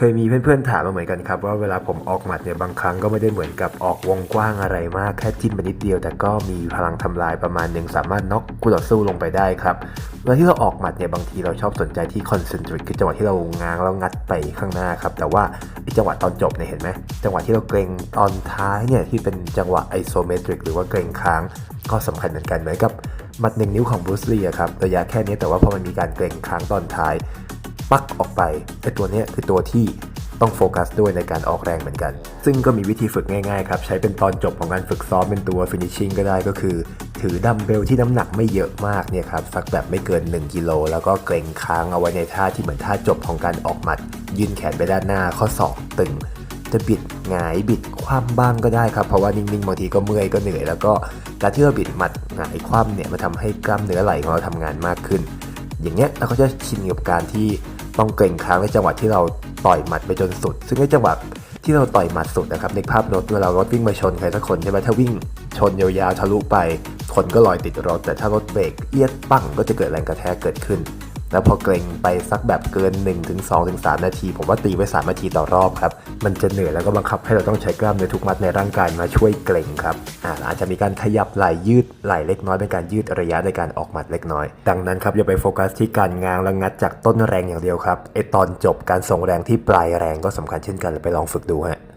เคยมีเพื่อนๆถามมาเหมือนกันครับ ว่าเวลาผมออกหมัดเนี่ยบางครั้งก็ไม่ได้เหมือนกับออกวงกว้างอะไรมากแค่จิ้มไปนิดเดียว แต่ก็มีพลังทำลายประมาณหนึ่งสามารถน็อกคู่ต่อสู้ลงไปได้ครับเวลาที่เราออกหมัดเนี่ยบางทีเราชอบสนใจที่คอนเซนทริกคือจังหวะที่เราง้างแล้วงัดไปข้างหน้าครับแต่ว่าไอจังหวะตอนจบเนี่ยเห็นไหมจังหวะที่เราเกรงตอนท้ายเนี่ยที่เป็นจังหวะไอโซเมตริกหรือว่าเกรงค้างก็สำคัญเหมือนกันเหมือนกับหมัดหนึ่งนิ้วของบรูซลีอะครับระยะแค่นี้แต่ว่าพอมันมีการเกรงค้างตอนท้าย ปักออกไปไอตัวนี้คือตัวที่ต้องโฟกัสด้วยในการออกแรงเหมือนกัน ซึ่งก็มีวิธีฝึกง่ายๆครับใช้เป็นตอนจบของการฝึกซ้อมเป็นตัว finishing ก็ได้ก็คือ ถือดัมเบลที่น้ำหนักไม่เยอะมากเนี่ยครับสักแบบไม่เกิน 1กิโลแล้วก็เกรงค้างเอาไว้ในท่าที่เหมือนท่าจบของการออกหมัด ยืนแขนไปด้านหน้าข้อศอกตึง จะบิดหงายบิดคว่ำบ้างก็ได้ครับเพราะว่านิ่งๆบางทีก็เมื่อยก็เหนื่อยแล้วก็การที่เราบิดหมัดหงายคว่ำเนี่ยมันทำให้กล้ามเนื้อไหล่ของเราทำงานมากขึ้น อย่างเงี้ยเราก็จะชินกับการที่ ต้องเกรงค้างในจังหวะที่เราต่อยหมัดไปจนสุด ซึ่งในจังหวะที่เราต่อยหมัดสุดนะครับในภาพรถเวลารถวิ่งมาชนใครสักคนใช่ไหมถ้าวิ่งชนยาวๆทะลุไป คนก็ลอยติดรถแต่ถ้ารถเบรกเอียดปั้งก็จะเกิดแรงกระแทกเกิดขึ้น แล้วพอเกรงไปสักแบบเกิน 1-2-3ถึง2ถึง3นาที ผมว่าตีไว้ 3 นาทีต่อรอบครับ มันจะเหนื่อยแล้วก็บังคับให้เราต้องใช้กล้ามเนื้อทุกมัดในร่างกายมาช่วยเกรงครับอาอาจจะมีการขยับไหล่ยืดไหล่เล็กน้อยเป็นการยืดระยะในการออกหมัดเล็กน้อย ดังนั้นครับอย่าไปโฟกัสที่การง้างและงัดจากต้นแรงอย่างเดียวครับไอตอนจบการส่งแรงที่ปลายแรงก็สำคัญเช่นกันไปลองฝึกดูฮะ